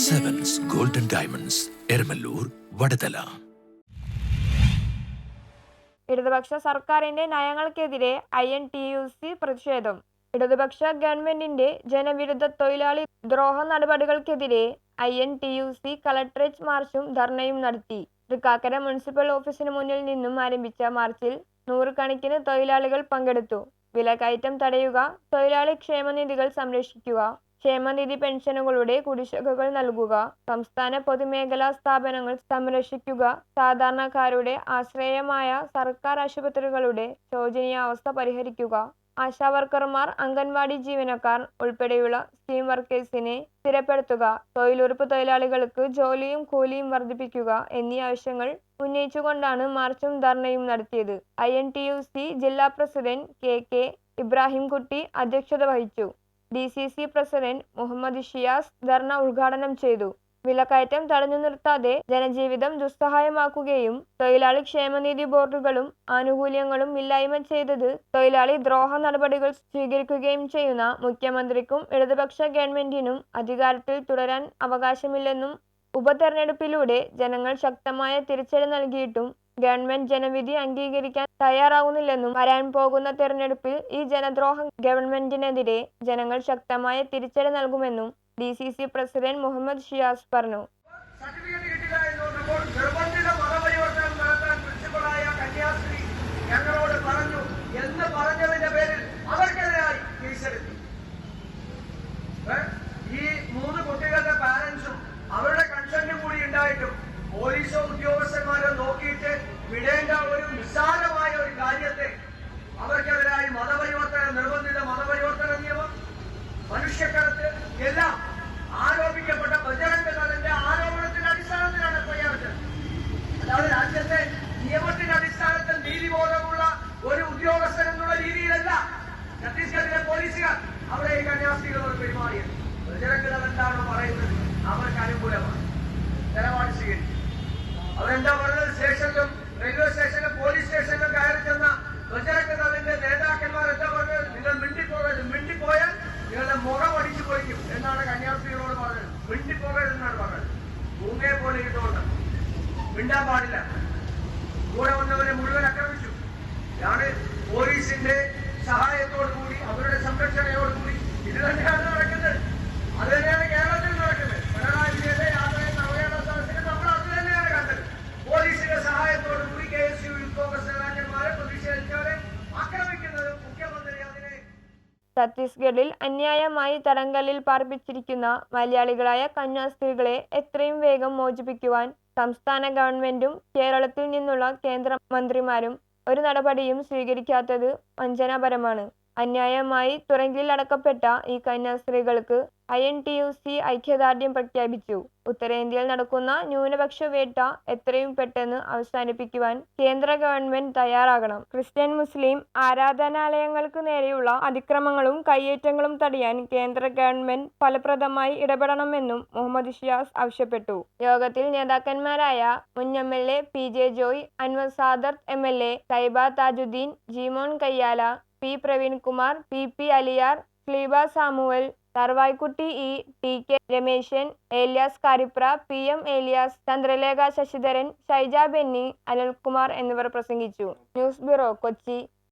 Diamonds Eramalloor Vadathala ഇടതുപക്ഷ സർക്കാരിന്റെ നയങ്ങൾക്കെതിരെ I N T U C പ്രതിഷേധം. ഇടതുപക്ഷ ഗവൺമെന്റിന്റെ ജനവിരുദ്ധ തൊഴിലാളി ദ്രോഹ നടപടികൾക്കെതിരെ I N T U C collectorate മാർച്ചും ധർണയും നടത്തി. തൃക്കാക്കര മുനിസിപ്പൽ ഓഫീസിന് മുന്നിൽ നിന്നും ആരംഭിച്ച മാർച്ചിൽ നൂറുകണക്കിന് തൊഴിലാളികൾ പങ്കെടുത്തു. വിലക്കയറ്റം തടയുക തൊഴിലാളി ക്ഷേമനിധികൾ സംരക്ഷിക്കുക ക്ഷേമനിധി പെൻഷനുകളുടെ കുടിശ്ശികകൾ നൽകുക സംസ്ഥാന പൊതുമേഖലാ സ്ഥാപനങ്ങൾ സംരക്ഷിക്കുക സാധാരണക്കാരുടെ ആശ്രയമായ സർക്കാർ ആശുപത്രികളുടെ ശോചനീയാവസ്ഥ പരിഹരിക്കുക. ആശാവർക്കർമാർ അംഗൻവാടി ജീവനക്കാർ ഉൾപ്പെടെയുള്ള സ്കീം വർക്കേഴ്സിനെ സ്ഥിരപ്പെടുത്തുക തൊഴിലുറപ്പ് തൊഴിലാളികൾക്ക് ജോലിയും കൂലിയും വർദ്ധിപ്പിക്കുക എന്നീ ആവശ്യങ്ങൾ ഉന്നയിച്ചുകൊണ്ടാണ് മാർച്ചും ധർണയും നടത്തിയത്. ഐ ജില്ലാ പ്രസിഡന്റ് കെ കെ ഇബ്രാഹിംകുട്ടി അധ്യക്ഷത വഹിച്ചു. D C C president Muhammad Shiyas ധർണ ഉദ്ഘാടനം ചെയ്തു. വിലക്കയറ്റം തടഞ്ഞു നിർത്താതെ ജനജീവിതം ദുസ്സഹായമാക്കുകയും തൊഴിലാളി ക്ഷേമനിധി ബോർഡുകളും ആനുകൂല്യങ്ങളും ഇല്ലായ്മ ചെയ്തത് തൊഴിലാളി ദ്രോഹ നടപടികൾ സ്വീകരിക്കുകയും ചെയ്യുന്ന മുഖ്യമന്ത്രിക്കും ഇടതുപക്ഷ ഗവൺമെന്റിനും അധികാരത്തിൽ തുടരാൻ അവകാശമില്ലെന്നും ഉപതെരഞ്ഞെടുപ്പിലൂടെ ജനങ്ങൾ ശക്തമായ തിരിച്ചടി നൽകിയിട്ടും ഗവൺമെന്റ് ജനവിധി അംഗീകരിക്കാൻ തയ്യാറാവുന്നില്ലെന്നും വരാൻ പോകുന്ന തെരഞ്ഞെടുപ്പിൽ ഈ ജനദ്രോഹ ഗവൺമെന്റിനെതിരെ ജനങ്ങൾ ശക്തമായ തിരിച്ചടി നൽകുമെന്നും D C C president Muhammad Shiyas പറഞ്ഞു. എന്താണോ പറയുന്നത്? അവർക്ക് അനുകൂലമാണ്. നിലപാട് സ്വീകരിച്ചു. അവരെന്താ പറഞ്ഞത്? സ്റ്റേഷനിലും റെയിൽവേ സ്റ്റേഷനിലും പോലീസ് സ്റ്റേഷനിലും കയറി ചെന്ന ബജറംഗ നേതാക്കന്മാർ എന്താ പറഞ്ഞത്? നിങ്ങൾ മിണ്ടിപ്പോകരുത്. മിണ്ടിപ്പോയാൽ നിങ്ങളുടെ മുഖം അടിച്ചു പൊളിക്കും എന്നാണ് കന്യാസ്ത്രീകളോട് പറഞ്ഞത്. മിണ്ടിപ്പോകരുതെന്നാണ് പറഞ്ഞത്. ഭൂമിയെ പോലെ ഇട്ടുകൊണ്ട് മിണ്ടാൻ പാടില്ല. കൂടെ വന്നവരെ മുഴുവൻ ആക്രമിച്ചു. ഇതാണ് പോലീസിന്റെ സഹായത്തോടു കൂടി അവരുടെ സംരക്ഷണയോടുകൂടി ഇത് തന്നെയാണ് ഛത്തീസ്ഗഡിൽ അന്യായമായി തടങ്കലിൽ പാർപ്പിച്ചിരിക്കുന്ന മലയാളികളായ കന്യാസ്ത്രീകളെ എത്രയും വേഗം മോചിപ്പിക്കുവാൻ സംസ്ഥാന ഗവൺമെന്റും കേരളത്തിൽ നിന്നുള്ള കേന്ദ്രമന്ത്രിമാരും ഒരു നടപടിയും സ്വീകരിക്കാത്തത് വഞ്ചനാപരമാണ്. അന്യായമായി തുറങ്കിലടക്കപ്പെട്ട ഈ കന്യാസ്ത്രീകൾക്ക് I N T U C ഐക്യദാർഢ്യം പ്രഖ്യാപിച്ചു. ഉത്തരേന്ത്യയിൽ നടക്കുന്ന ന്യൂനപക്ഷ വേട്ട എത്രയും പെട്ടെന്ന് അവസാനിപ്പിക്കുവാൻ കേന്ദ്ര ഗവൺമെന്റ് തയ്യാറാകണം. ക്രിസ്ത്യൻ മുസ്ലിം ആരാധനാലയങ്ങൾക്ക് നേരെയുള്ള അതിക്രമങ്ങളും കയ്യേറ്റങ്ങളും തടയാൻ കേന്ദ്ര ഗവൺമെന്റ് ഫലപ്രദമായി ഇടപെടണമെന്നും മുഹമ്മദ് ഷിയാസ് ആവശ്യപ്പെട്ടു. യോഗത്തിൽ നേതാക്കന്മാരായ മുൻ M L A P J Joy Anwar Sadath M L A Saiba Thajudheen Jeemon Kayyala P Praveenkumar P P Aliyar Kleeba Samuel Tharavaikutty E T K Rameshan Elias Karipra P M Elias Chandralekha Sasidharan Shaija Benny Anilkumar എന്നിവർ പ്രസംഗിച്ചു. News bureau Kochi.